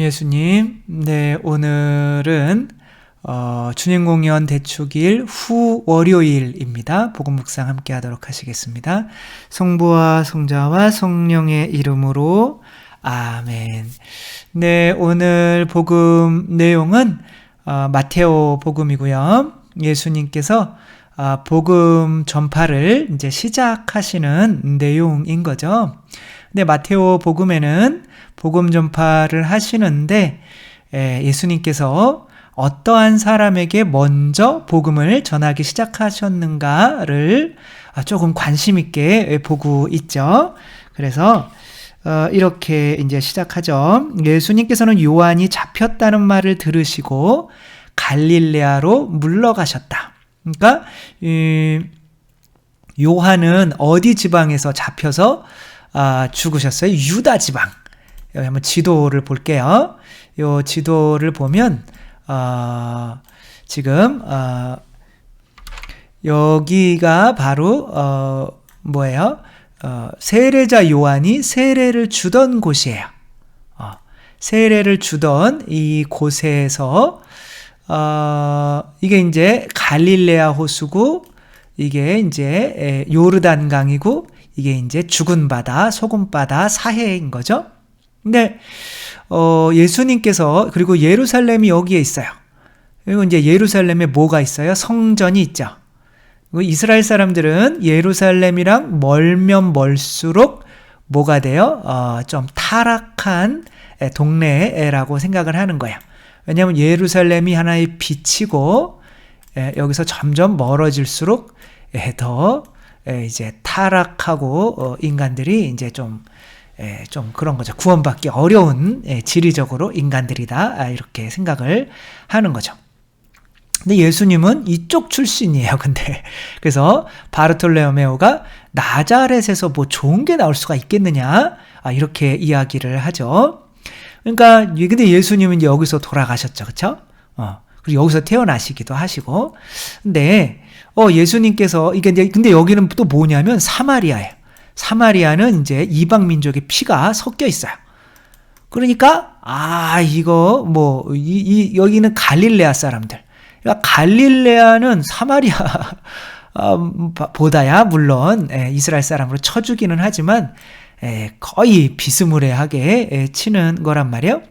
예수님, 네, 오늘은 어, 주님 공연 대축일 후 월요일입니다. 복음 묵상 함께 하도록 하시겠습니다. 성부와 성자와 성령의 이름으로 아멘. 네, 오늘 복음 내용은 어, 마테오 복음이고요. 예수님께서 어, 복음 전파를 이제 시작하시는 내용인 거죠. 근데 마테오 복음에는 복음 전파를 하시는데 예수님께서 어떠한 사람에게 먼저 복음을 전하기 시작하셨는가를 조금 관심 있게 보고 있죠. 그래서 어, 이렇게 이제 시작하죠. 예수님께서는 요한이 잡혔다는 말을 들으시고 갈릴레아로 물러가셨다. 그러니까 요한은 어디 지방에서 잡혀서 아, 죽으셨어요? 유다 지방. 여기 한번 지도를 볼게요. 요 지도를 보면 어, 지금 어, 여기가 바로 어, 뭐예요? 어, 세례자 요한이 세례를 주던 곳이에요. 어, 세례를 주던 이 곳에서 어, 이게 이제 갈릴레아 호수고 이게 이제 요르단 강이고 이게 이제 죽은 바다, 소금 바다 사해인 거죠. 근데 어, 예수님께서 그리고 예루살렘이 여기에 있어요. 그리고 이제 예루살렘에 뭐가 있어요? 성전이 있죠. 이스라엘 사람들은 예루살렘이랑 멀면 멀수록 뭐가 돼요? 어, 좀 타락한 동네라고 생각을 하는 거예요. 왜냐하면 예루살렘이 하나의 빛이고 여기서 점점 멀어질수록 더 이제 타락하고 어, 인간들이 이제 좀 예, 좀 그런 거죠. 구원받기 어려운 예, 지리적으로 인간들이다 아, 이렇게 생각을 하는 거죠. 근데 예수님은 이쪽 출신이에요. 근데 그래서 바르톨레오메오가 나자렛에서 뭐 좋은 게 나올 수가 있겠느냐 아, 이렇게 이야기를 하죠. 그러니까 근데 예수님은 여기서 돌아가셨죠, 그렇죠? 어, 그리고 여기서 태어나시기도 하시고, 근데 어 예수님께서 이게 근데 여기는 또 뭐냐면 사마리아예요. 사마리아는 이제 이방 민족의 피가 섞여 있어요. 그러니까 아 이거 뭐 이, 이 여기는 갈릴레아 사람들. 그러니까 갈릴레아는 사마리아 보다야 물론 예, 이스라엘 사람으로 쳐주기는 하지만 예, 거의 비스무리하게 치는 거란 말이에요.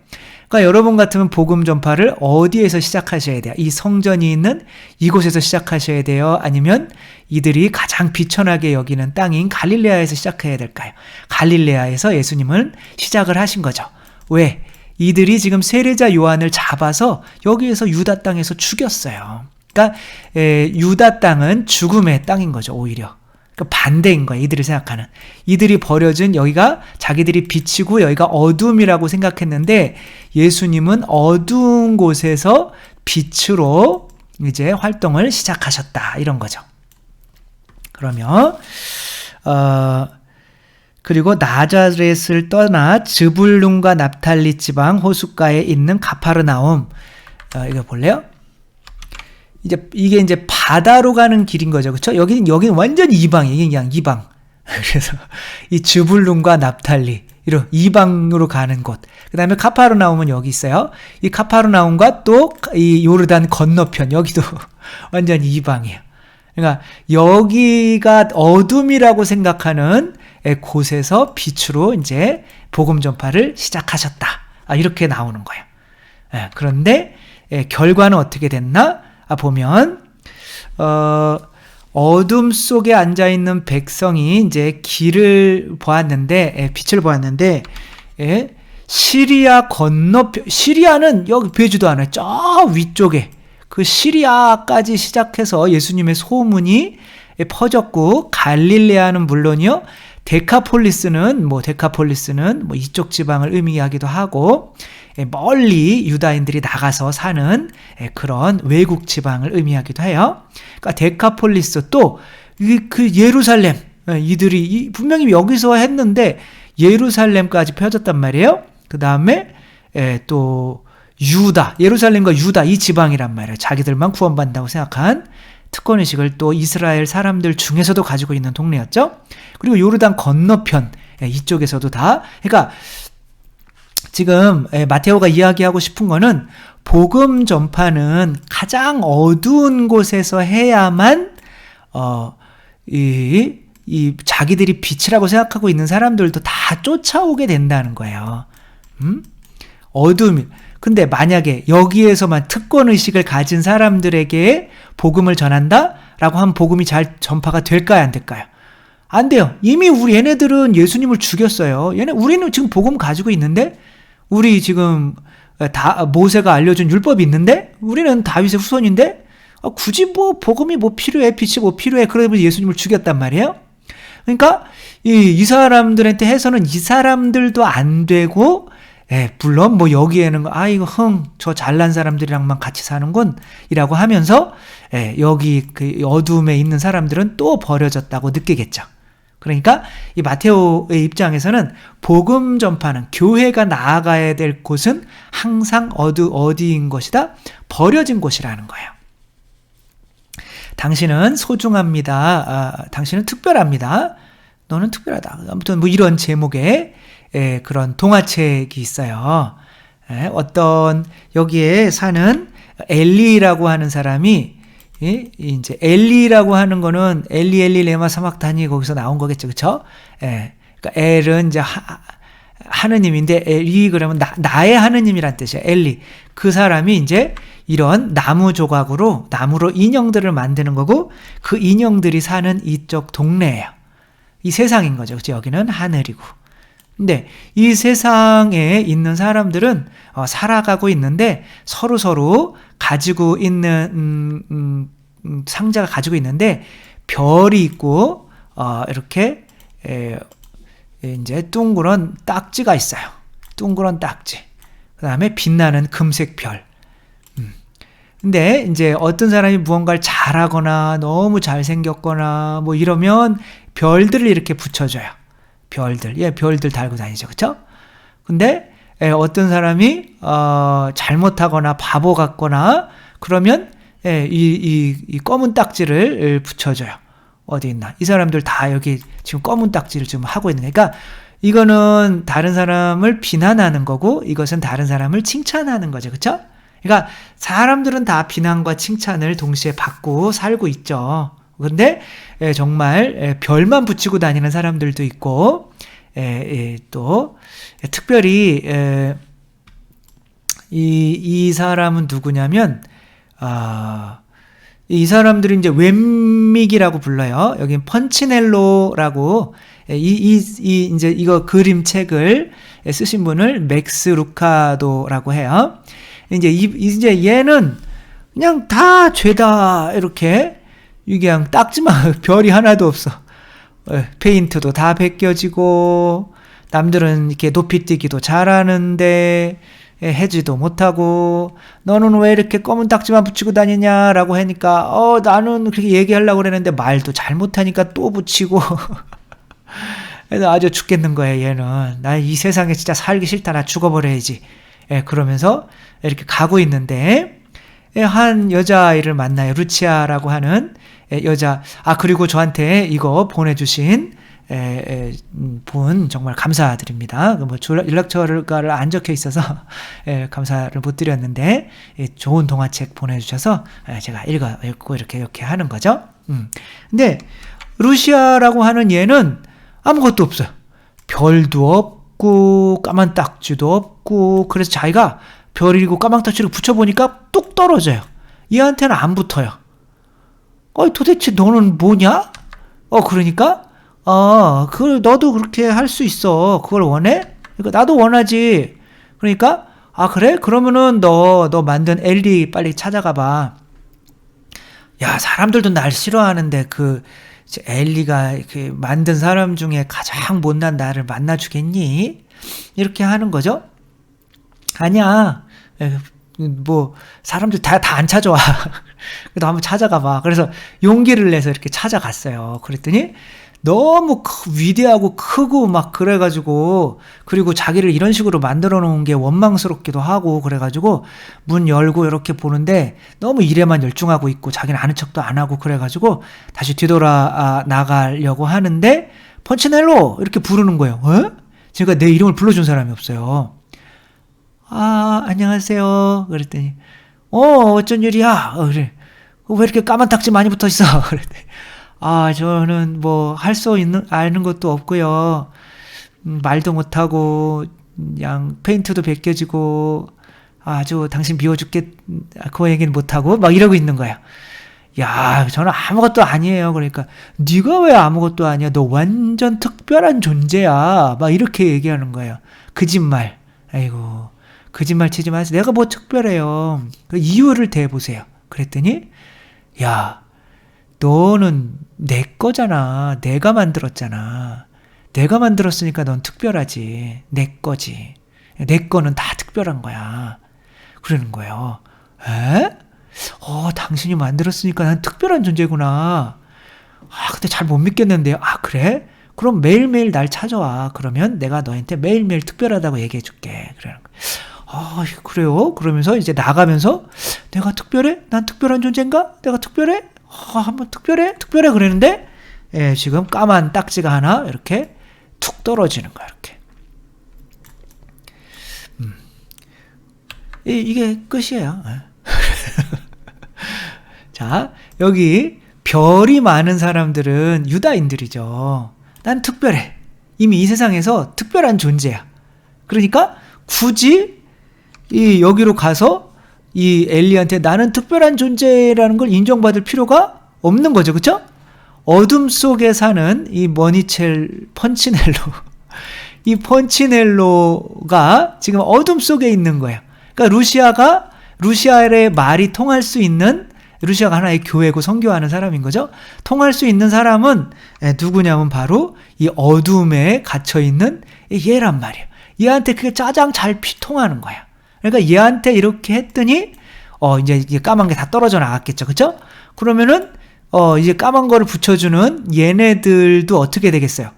그러니까 여러분 같으면 복음 전파를 어디에서 시작하셔야 돼요? 이 성전이 있는 이곳에서 시작하셔야 돼요? 아니면 이들이 가장 비천하게 여기는 땅인 갈릴레아에서 시작해야 될까요? 갈릴레아에서 예수님은 시작을 하신 거죠. 왜? 이들이 지금 세례자 요한을 잡아서 여기에서 유다 땅에서 죽였어요. 그러니까 에, 유다 땅은 죽음의 땅인 거죠, 오히려. 그 반대인 거야, 이들이 생각하는. 이들이 버려진 여기가 자기들이 빛이고 여기가 어둠이라고 생각했는데 예수님은 어두운 곳에서 빛으로 이제 활동을 시작하셨다. 이런 거죠. 그러면, 어, 그리고 나자렛을 떠나 즈불룬과 납탈리 지방 호숫가에 있는 가파르나움, 어, 이거 볼래요? 이제 이게 이제 바다로 가는 길인 거죠. 그렇죠? 여기는 여기는 완전 이방이에요. 그냥 이방. 그래서 이 즈불룬과 납탈리 이런 이방으로 가는 곳. 그다음에 카파르나움은 여기 있어요. 이 카파르나움과 또 이 요르단 건너편 여기도 완전 이방이에요. 그러니까 여기가 어둠이라고 생각하는 곳에서 빛으로 이제 복음 전파를 시작하셨다. 아, 이렇게 나오는 거예요. 예, 그런데 결과는 어떻게 됐나? 아, 보면 어, 어둠 속에 앉아 있는 백성이 이제 길을 보았는데 예, 빛을 보았는데 예, 시리아 건너편 시리아는 여기 배지도 않아요. 저 위쪽에 그 시리아까지 시작해서 예수님의 소문이 퍼졌고 갈릴레아는 물론이요. 데카폴리스는 뭐 데카폴리스는 뭐 이쪽 지방을 의미하기도 하고 예, 멀리 유다인들이 나가서 사는 예, 그런 외국 지방을 의미하기도 해요. 그러니까 데카폴리스 또 그 예루살렘 예, 이들이 분명히 여기서 했는데 예루살렘까지 펴졌단 말이에요. 그 다음에 또 유다, 예루살렘과 유다 이 지방이란 말이에요. 자기들만 구원받는다고 생각한 특권의식을 또 이스라엘 사람들 중에서도 가지고 있는 동네였죠. 그리고 요르단 건너편 이쪽에서도 다 그러니까 지금 에, 마테오가 이야기하고 싶은 거는 복음 전파는 가장 어두운 곳에서 해야만 어, 이, 이 자기들이 빛이라고 생각하고 있는 사람들도 다 쫓아오게 된다는 거예요. 음? 어둠. 근데 만약에 여기에서만 특권 의식을 가진 사람들에게 복음을 전한다? 라고 하면 복음이 잘 전파가 될까요? 안 될까요? 안 돼요. 이미 우리 얘네들은 예수님을 죽였어요. 얘네, 우리는 지금 복음 가지고 있는데, 우리 지금 다, 모세가 알려준 율법이 있는데, 우리는 다윗의 후손인데, 어, 굳이 뭐 복음이 뭐 필요해, 빛이 뭐 필요해. 그러면 예수님을 죽였단 말이에요. 그러니까 이, 이 사람들한테 해서는 이 사람들도 안 되고 예, 물론 뭐 여기에는 아 이거 흥 저 잘난 사람들이랑만 같이 사는군이라고 하면서 예, 여기 그 어둠에 있는 사람들은 또 버려졌다고 느끼겠죠. 그러니까 이 마테오의 입장에서는 복음 전파는 교회가 나아가야 될 곳은 항상 어디 어디인 것이다 버려진 곳이라는 거예요. 당신은 소중합니다. 아, 당신은 특별합니다. 너는 특별하다. 아무튼 뭐 이런 제목의 예, 그런 동화책이 있어요. 예, 어떤 여기에 사는 엘리라고 하는 사람이 예, 이제 엘리라고 하는 거는 엘리 엘리 레마 사막단이 거기서 나온 거겠죠, 그렇죠? 예, 그러니까 엘은 이제 하, 하느님인데 엘리 그러면 나, 나의 하느님이란 뜻이에요. 엘리 그 사람이 이제 이런 나무 조각으로 나무로 인형들을 만드는 거고 그 인형들이 사는 이쪽 동네예요. 이 세상인 거죠. 그죠? 여기는 하늘이고. 근데 이 세상에 있는 사람들은 어, 살아가고 있는데 서로 서로 가지고 있는 음, 음, 음, 상자가 가지고 있는데 별이 있고 어, 이렇게 에, 이제 둥그런 딱지가 있어요. 둥그런 딱지. 그 다음에 빛나는 금색 별. 음. 근데 이제 어떤 사람이 무언가를 잘하거나 너무 잘생겼거나 뭐 이러면 별들을 이렇게 붙여줘요. 별들. 예, 별들 달고 다니죠. 그쵸? 근데 예, 어떤 사람이 어, 잘못하거나 바보 같거나 그러면 예, 이, 이, 이 검은 딱지를 붙여줘요. 어디 있나? 이 사람들 다 여기 지금 검은 딱지를 지금 하고 있는 그러니까 이거는 다른 사람을 비난하는 거고 이것은 다른 사람을 칭찬하는 거죠. 그쵸? 그러니까 사람들은 다 비난과 칭찬을 동시에 받고 살고 있죠. 근데 예, 정말 예, 별만 붙이고 다니는 사람들도 있고 예, 또 특별히 이, 이 사람은 누구냐면 아, 이 사람들이 이제 웹믹이라고 불러요. 여기 펀치넬로라고 이, 이, 이, 이제 이거 그림책을 쓰신 분을 맥스 루카도라고 해요. 이제 이, 이제 얘는 그냥 다 죄다 이렇게 이게 그냥 딱지만 별이 하나도 없어. 예, 페인트도 다 벗겨지고 남들은 이렇게 높이뛰기도 잘하는데 예, 해지도 못하고 너는 왜 이렇게 검은 딱지만 붙이고 다니냐라고 하니까 어 나는 그렇게 얘기하려고 그랬는데 말도 잘 못하니까 또 붙이고. 그래서 아주 죽겠는 거예요 얘는 나 이 세상에 진짜 살기 싫다. 나 죽어버려야지. 예, 그러면서 이렇게 가고 있는데 예, 한 여자아이를 만나요. 루치아라고 하는 예, 여자 아 그리고 저한테 이거 보내주신 음, 분 정말 감사드립니다. 그뭐 연락처를 안 적혀 있어서 감사를 못 드렸는데 좋은 동화책 보내주셔서 제가 읽어 읽고 이렇게 이렇게 하는 거죠. 음. 근데 루시아라고 하는 얘는 아무것도 없어요. 별도 없고 까만 딱지도 없고 그래서 자기가 별이고 까만 딱지를 붙여보니까 뚝 떨어져요. 얘한테는 안 붙어요. 어, 도대체 너는 뭐냐? 어, 그러니까, 어, 그, 너도 그렇게 할 수 있어. 그걸 원해? 그러니까 나도 원하지. 그러니까, 아, 그래? 그러면은 너, 너 만든 엘리 빨리 찾아가 봐. 야, 사람들도 날 싫어하는데 그, 엘리가 그 만든 사람 중에 가장 못난 나를 만나 주겠니? 이렇게 하는 거죠? 아니야. 뭐 사람들 다 다 안 찾아와. 그래도 한번 찾아가 봐. 그래서 용기를 내서 이렇게 찾아갔어요. 그랬더니 너무 위대하고 크고 막 그래가지고 그리고 자기를 이런 식으로 만들어 놓은 게 원망스럽기도 하고 그래가지고 문 열고 이렇게 보는데 너무 일에만 열중하고 있고 자기는 아는 척도 안 하고 그래가지고 다시 뒤돌아 아, 나가려고 하는데 펀치넬로 이렇게 부르는 거예요. 어? 제가 내 이름을 불러준 사람이 없어요. 아, 안녕하세요. 그랬더니, 어, 어쩐 일이야? 어, 그래. 왜 이렇게 까만 딱지 많이 붙어 있어? 그랬더니, 아, 저는 뭐, 할 수 있는, 아는 것도 없고요. 음, 말도 못하고, 그냥, 페인트도 벗겨지고, 아주 당신 비워 죽겠, 그 얘기는 못하고, 막 이러고 있는 거야. 야, 저는 아무것도 아니에요. 그러니까, 네가 왜 아무것도 아니야? 너 완전 특별한 존재야. 막 이렇게 얘기하는 거예요. 거짓말. 아이고, 거짓말 치지 마세요. 내가 뭐 특별해요. 그 이유를 대보세요. 그랬더니, 야, 너는 내 거잖아. 내가 만들었잖아. 내가 만들었으니까 넌 특별하지. 내 거지. 내 거는 다 특별한 거야. 그러는 거예요. 에? 어, 당신이 만들었으니까 난 특별한 존재구나. 아, 근데 잘 못 믿겠는데요. 아, 그래? 그럼 매일매일 날 찾아와. 그러면 내가 너한테 매일매일 특별하다고 얘기해 줄게. 그러는 거예요. 아, 그래요? 그러면서 이제 나가면서 내가 특별해? 난 특별한 존재인가? 내가 특별해? 아, 한번 특별해? 특별해? 그랬는데, 예, 지금 까만 딱지가 하나 이렇게 툭 떨어지는 거야, 이렇게. 음. 이, 이게 끝이에요. 예. 자, 여기 별이 많은 사람들은 유다인들이죠. 난 특별해. 이미 이 세상에서 특별한 존재야. 그러니까 굳이 이 여기로 가서 이 엘리한테 나는 특별한 존재라는 걸 인정받을 필요가 없는 거죠. 그쵸 어둠 속에 사는 이 머니첼 펀치넬로 이 펀치넬로가 지금 어둠 속에 있는 거예요. 그러니까 루시아가 루시아의 말이 통할 수 있는 루시아가 하나의 교회고 선교하는 사람인 거죠. 통할 수 있는 사람은 누구냐면 바로 이 어둠에 갇혀 있는 얘란 말이에요. 얘한테 그게 짜장 잘 피통하는 거야. 그러니까 얘한테 이렇게 했더니 어 이제 까만 게 다 떨어져 나갔겠죠. 그죠? 그러면은 어 이제 까만 거를 붙여주는 얘네들도 어떻게 되겠어요?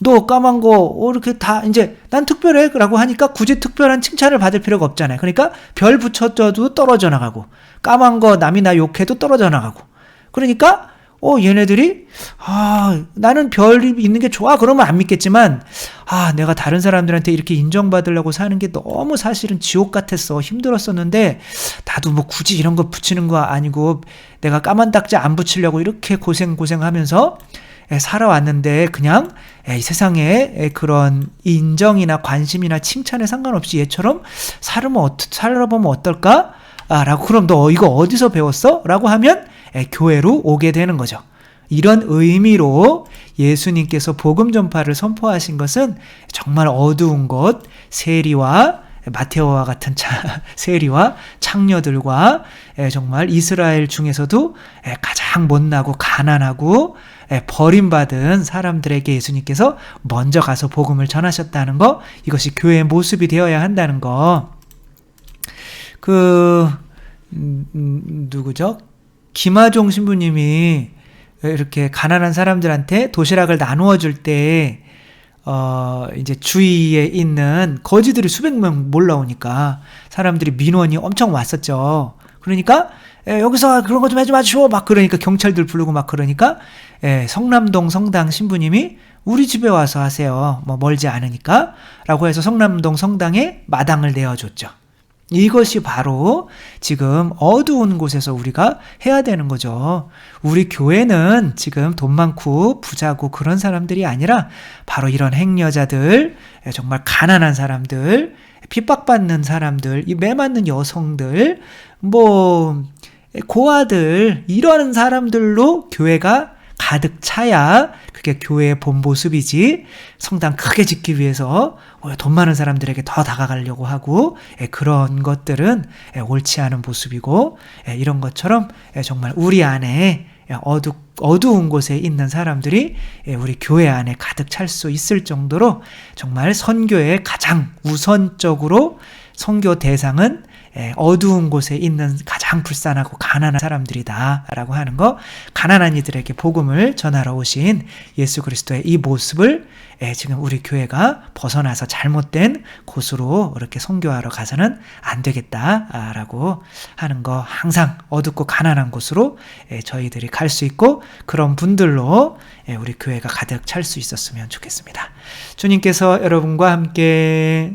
너 까만 거 어, 이렇게 다 이제 난 특별해라고 하니까 굳이 특별한 칭찬을 받을 필요가 없잖아요. 그러니까 별 붙여줘도 떨어져 나가고 까만 거 남이 나 욕해도 떨어져 나가고 그러니까 어, 얘네들이, 아, 나는 별이 있는 게 좋아. 그러면 안 믿겠지만, 아, 내가 다른 사람들한테 이렇게 인정받으려고 사는 게 너무 사실은 지옥 같았어. 힘들었었는데, 나도 뭐 굳이 이런 거 붙이는 거 아니고, 내가 까만 딱지 안 붙이려고 이렇게 고생, 고생 하면서, 살아왔는데, 그냥, 이 세상에 그런 인정이나 관심이나 칭찬에 상관없이 얘처럼 살으면, 살아보면 어떨까? 아, 라고, 그럼 너 이거 어디서 배웠어? 라고 하면, 교회로 오게 되는 거죠. 이런 의미로 예수님께서 복음 전파를 선포하신 것은 정말 어두운 곳, 세리와 마테오와 같은 차, 세리와 창녀들과 정말 이스라엘 중에서도 가장 못나고 가난하고 버림받은 사람들에게 예수님께서 먼저 가서 복음을 전하셨다는 거, 이것이 교회의 모습이 되어야 한다는 거. 그, 음, 음 누구죠? 김하종 신부님이 이렇게 가난한 사람들한테 도시락을 나누어 줄 때, 어, 이제 주위에 있는 거지들이 수백 명 몰라오니까 사람들이 민원이 엄청 왔었죠. 그러니까, 에, 여기서 그런 거 좀 해줘 마시오. 막 그러니까 경찰들 부르고 막 그러니까, 에, 성남동 성당 신부님이 우리 집에 와서 하세요. 뭐 멀지 않으니까. 라고 해서 성남동 성당에 마당을 내어줬죠. 이것이 바로 지금 어두운 곳에서 우리가 해야 되는 거죠. 우리 교회는 지금 돈 많고 부자고 그런 사람들이 아니라 바로 이런 행여자들, 정말 가난한 사람들, 핍박받는 사람들, 이 매맞는 여성들, 뭐, 고아들, 이러는 사람들로 교회가 가득 차야 그게 교회의 본 모습이지 성당 크게 짓기 위해서 돈 많은 사람들에게 더 다가가려고 하고 예, 그런 것들은 예, 옳지 않은 모습이고 예, 이런 것처럼 정말 우리 안에 어두, 어두운 곳에 있는 사람들이 우리 교회 안에 가득 찰 수 있을 정도로 정말 선교의 가장 우선적으로 선교 대상은 예, 어두운 곳에 있는 가장 불쌍하고 가난한 사람들이다. 라고 하는 거, 가난한 이들에게 복음을 전하러 오신 예수 그리스도의 이 모습을 예, 지금 우리 교회가 벗어나서 잘못된 곳으로 이렇게 선교하러 가서는 안 되겠다라고 하는 거 항상 어둡고 가난한 곳으로 예, 저희들이 갈 수 있고 그런 분들로 우리 교회가 가득 찰 수 있었으면 좋겠습니다. 주님께서 여러분과 함께